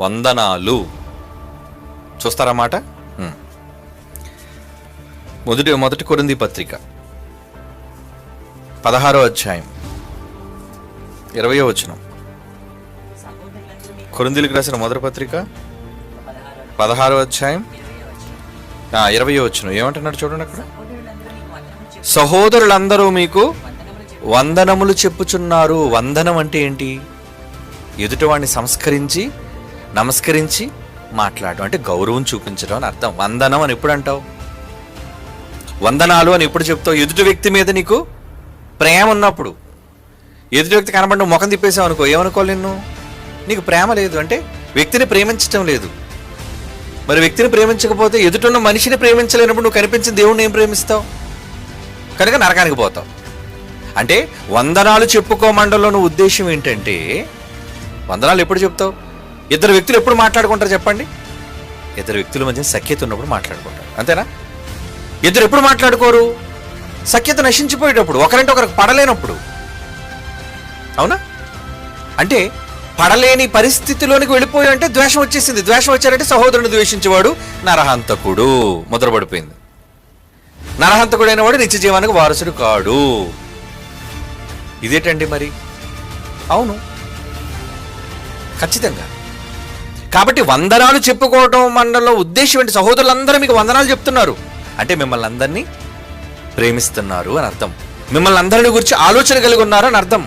వందనాలు. చూస్తారన్నమాట మొదటి మొదటి కొరింది పత్రిక. పదహారో అధ్యాయం. ఇరవయో వచనం. కొరిందులకు రాసిన మొదటి పత్రిక? పదహారో అధ్యాయం. ఇరవయో వచ్చిన ఏమంటున్నాడు చూడండి అక్కడ. సహోదరులందరూ మీకు వందనములు చెప్పుచున్నారు. వందనం అంటే ఏంటి? ఎదుటివాడిని సంస్కరించి నమస్కరించి మాట్లాడడం అంటే గౌరవం చూపించడం అని అర్థం. వందనం అని ఎప్పుడు అంటావు? వందనాలు అని ఎప్పుడు చెప్తావు? ఎదుటి వ్యక్తి మీద నీకు ప్రేమ ఉన్నప్పుడు. ఎదుటి వ్యక్తి కనబడిన ముఖం తిప్పేసావు అనుకో ఏమనుకోవాలి నిన్ను? నీకు ప్రేమ లేదు అంటే వ్యక్తిని ప్రేమించటం లేదు. మరి వ్యక్తిని ప్రేమించకపోతే ఎదుటిన్న మనిషిని ప్రేమించలేనప్పుడు నువ్వు కనిపించిన దేవుణ్ణి ఏం ప్రేమిస్తావు? కనుక నరకానికి పోతావు. అంటే వందనాలు చెప్పుకోమండలో నువ్వు ఉద్దేశం ఏంటంటే వందనాలు ఎప్పుడు చెప్తావు? ఇద్దరు వ్యక్తులు ఎప్పుడు మాట్లాడుకుంటారు చెప్పండి? ఇద్దరు వ్యక్తుల మధ్య సఖ్యత ఉన్నప్పుడు మాట్లాడుకుంటారు. అంతేనా? ఇద్దరు ఎప్పుడు మాట్లాడుకోరు? సఖ్యత నశించిపోయేటప్పుడు ఒకరంటే ఒకరికి పడలేనప్పుడు. అవునా? అంటే పడలేని పరిస్థితిలోనికి వెళ్ళిపోయి అంటే ద్వేషం వచ్చేసింది. ద్వేషం వచ్చారంటే సహోదరుని ద్వేషించేవాడు నరహంతకుడు. ముద్రపడిపోయింది. నరహంతకుడైన వాడు నిత్య జీవానికి వారసుడు కాడు. ఇదేటండి మరి? అవును. ఖచ్చితంగా. కాబట్టి వందనాలు చెప్పుకోవటం మండలంలో ఉద్దేశం ఏంటి? సహోదరులందరూ మీకు వందనాలు చెప్తున్నారు. అంటే మిమ్మల్ని అందరినీ ప్రేమిస్తున్నారు అని అర్థం. మిమ్మల్ని అందరిని గురించి ఆలోచన కలిగి ఉన్నారు అని అర్థం.